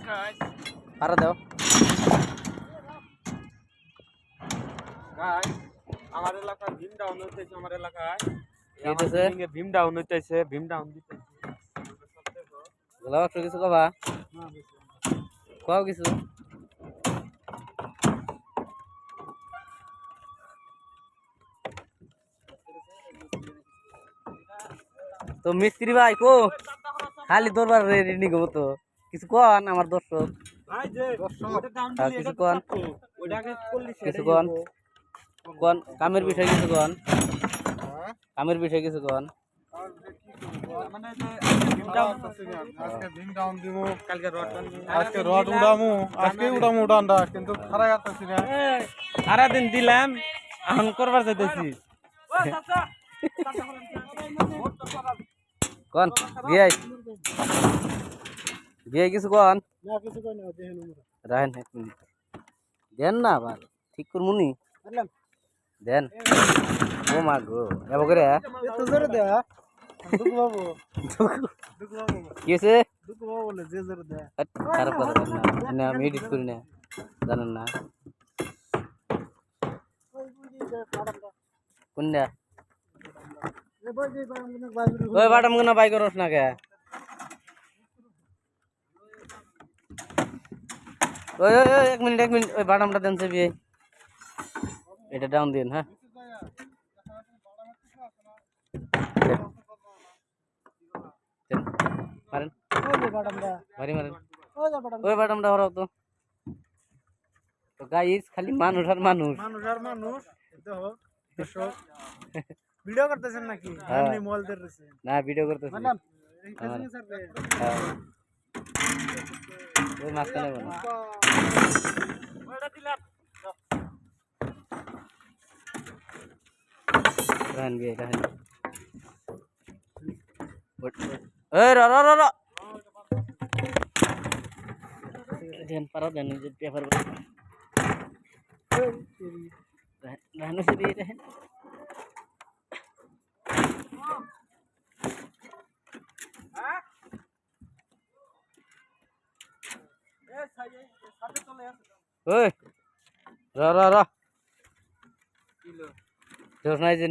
guys. পারা দাও Guys, আমার এলাকায় ভীম ডাউন হইতেছে আমার এলাকায় কি হইতেছে? ভীম ডাউন হইতেছে ভীম ডাউন দিতেছে গোলাপ একশো কিছু কবা কোয়াও কিছু তো মিস্ত্রি ভাই কো খালি দরবার রেডি গো তো কিছু কন আমার দর্শক। ভাই যে ওটা দাম হ্যাঁ, দিলে কিছু কন। কিছু কন। কন কামের বিষয়ে কিছু কন। কামের বিষয়ে কিছু কন। মানে যে আজকে ভীম ডাউন দিব। কালকে রড আজকে রড উড়ামু। আজকে উড়ামু উড়ানটা কিন্তু খারাপ আসতেছি না। সারা দিন দিলাম এখন করবার কন বিয়াই কিছু কন না কিছু কই না দেখেন রাহেন এক মিনিট দেন না আবার ঠিক করব নি দেন ও মা গো যাব করে এত জোরে দে দুঃখ বাবু দুঃখ বাবু কি হয়েছে দুঃখ বাবু বলে যে জোরে দে খারাপ কথা না না আমি এডিট করি না জানেন না কোনটা ওই বাটাম কোনা বাই করস না কে ওই ওই ওই এক মিনিট এক মিনিট ওই বাটামটা দেন সে বিয়ে এটা ডাউন দিন হ্যাঁ। মারেন। মারি মারেন। ওই বাটামটা হরাও তো। তো গাইস খালি মানুষ আর মানুষ। মানুষ আর মানুষ দেখো দর্শক। ভিডিও করতেছেন নাকি? হ্যাঁ। মোবাইল না ভিডিও করতেছি ম্যাডাম হ্যাঁ। ওই মাঝখানে বানা রান গিয়ে রান এই র র র র দেন পারা দেন যে পেপার রান সে দিয়ে ওই র র র। দেখছ না এই যে